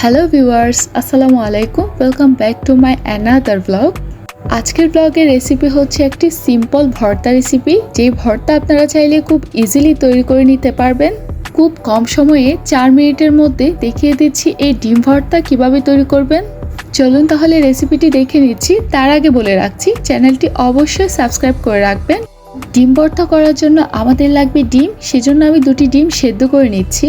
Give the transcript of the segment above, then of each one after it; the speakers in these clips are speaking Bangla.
হ্যালো ভিউয়ার্স আসসালামু আলাইকুম welcome back to my another blog আজকের ব্লগের রেসিপি হচ্ছে একটি সিম্পল ভর্তা রেসিপি যেই ভর্তা আপনারা চাইলে খুব ইজিলি তৈরি করে নিতে পারবেন। খুব কম সময়ে চার মিনিটের মধ্যে দেখিয়ে দিচ্ছি এই ডিম ভর্তা কীভাবে তৈরি করবেন। চলুন তাহলে রেসিপিটি দেখে নিচ্ছি। তার আগে বলে রাখছি, চ্যানেলটি অবশ্যই সাবস্ক্রাইব করে রাখবেন। ডিম ভর্তা করার জন্য আমাদের লাগবে ডিম। সেজন্য আমি দুটি ডিম সেদ্ধ করে নিচ্ছি।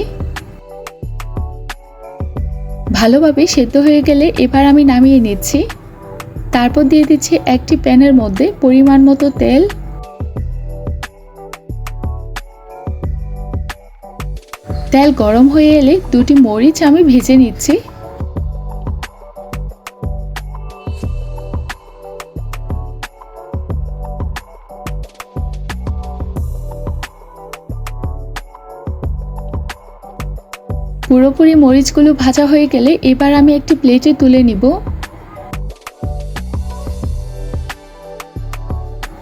ভালোভাবে সেদ্ধ হয়ে গেলে এবার আমি নামিয়ে নিচ্ছি। তারপর দিয়ে দিচ্ছি একটি প্যানের মধ্যে পরিমাণ মতো তেল। তেল গরম হয়ে এলে দুটি মরিচ আমি ভেজে নিচ্ছি। পুরোপুরি মরিচগুলো ভাজা হয়ে গেলে এবার আমি একটি প্লেটে তুলে নিব।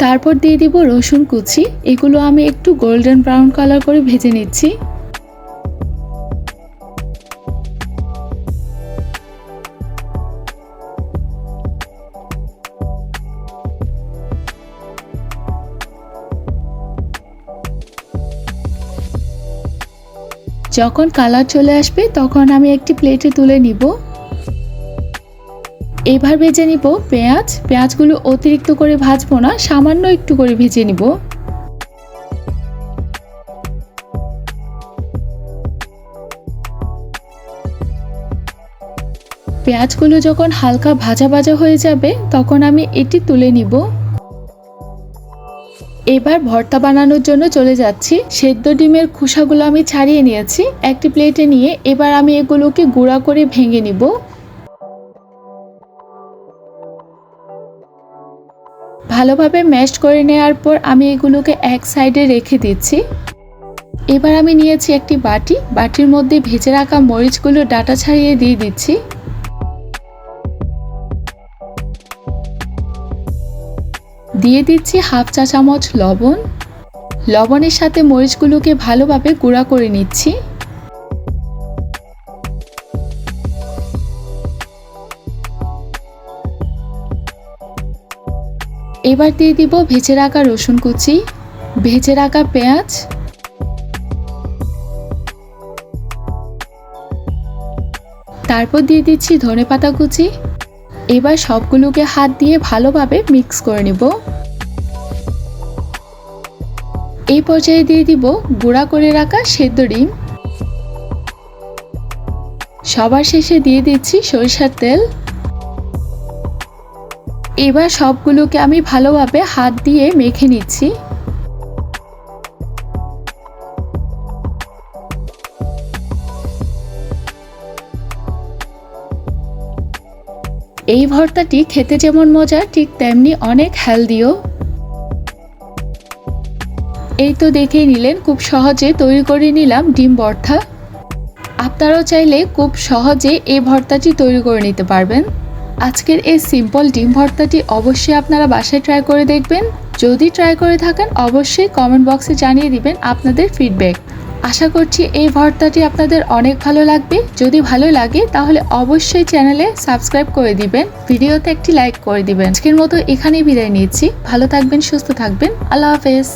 তারপর দিয়ে দিব রসুন কুচি। এগুলো আমি একটু গোল্ডেন ব্রাউন কালার করে ভেজে নিচ্ছি। যখন কালার চলে আসবে, তখন আমি একটি প্লেটে তুলে নিব। এবার ভেজে নিব পেঁয়াজ। পেঁয়াজগুলো অতিরিক্ত করে ভাজবো না, সামান্য একটু করে ভেজে নিব। পেঁয়াজগুলো যখন হালকা ভাজা ভাজা হয়ে যাবে, তখন আমি এটি তুলে নিব। এবার ভর্তা বানানোর জন্য চলে যাচ্ছি। সেদ্ধ ডিমের খোসাগুলো আমি ছাড়িয়ে নিয়েছি। একটি প্লেটে নিয়ে এবার আমি এগুলোকে গুঁড়া করে ভেঙে নিব। ভালোভাবে ম্যাশ করে নেওয়ার পর আমি এগুলোকে এক সাইডে রেখে দিচ্ছি। এবার আমি নিয়েছি একটি বাটি। বাটির মধ্যে ভেজে রাখা মরিচগুলো ডাটা ছাড়িয়ে দিয়ে দিচ্ছি। দিয়ে দিচ্ছি হাফ চা চামচ লবণ। লবণের সাথে মরিচগুলোকে ভালোভাবে গুঁড়া করে নিচ্ছি। এবার দিয়ে দিব ভেজে রাখা রসুন কুচি, ভেজে রাখা পেঁয়াজ। তারপর দিয়ে দিচ্ছি ধনে পাতা কুচি এবার সবগুলোকে হাত দিয়ে ভালোভাবে মিক্স করে নিব। এই পর্যায়ে দিয়ে দিব গুঁড়া করে রাখা সেদ্ধ ডিম। সবার শেষে দিয়ে দিচ্ছি সরিষার তেল। এবার সবগুলোকে আমি ভালোভাবে হাত দিয়ে মেখে নিচ্ছি। এই ভর্তাটি খেতে যেমন মজা, ঠিক তেমনি অনেক হেলদিও। এই তো দেখেই নিলেন, খুব সহজে তৈরি করে নিলাম ডিম ভর্তা। আপনারাও চাইলে খুব সহজে এই ভর্তাটি তৈরি করে নিতে পারবেন। আজকের এই সিম্পল ডিম ভর্তাটি অবশ্যই আপনারা বাসায় ট্রাই করে দেখবেন। যদি ট্রাই করে থাকেন, অবশ্যই কমেন্ট বক্সে জানিয়ে দিবেন আপনাদের ফিডব্যাক আশা করছি এই ভর্তাটি আপনাদের অনেক ভালো লাগবে। যদি ভালো লাগে, তাহলে অবশ্যই চ্যানেলে সাবস্ক্রাইব করে দিবেন, ভিডিওতে একটি লাইক করে দিবেন। আজকের মতো এখানেই বিদায় নিচ্ছি। ভালো থাকবেন, সুস্থ থাকবেন। আল্লাহ হাফেজ।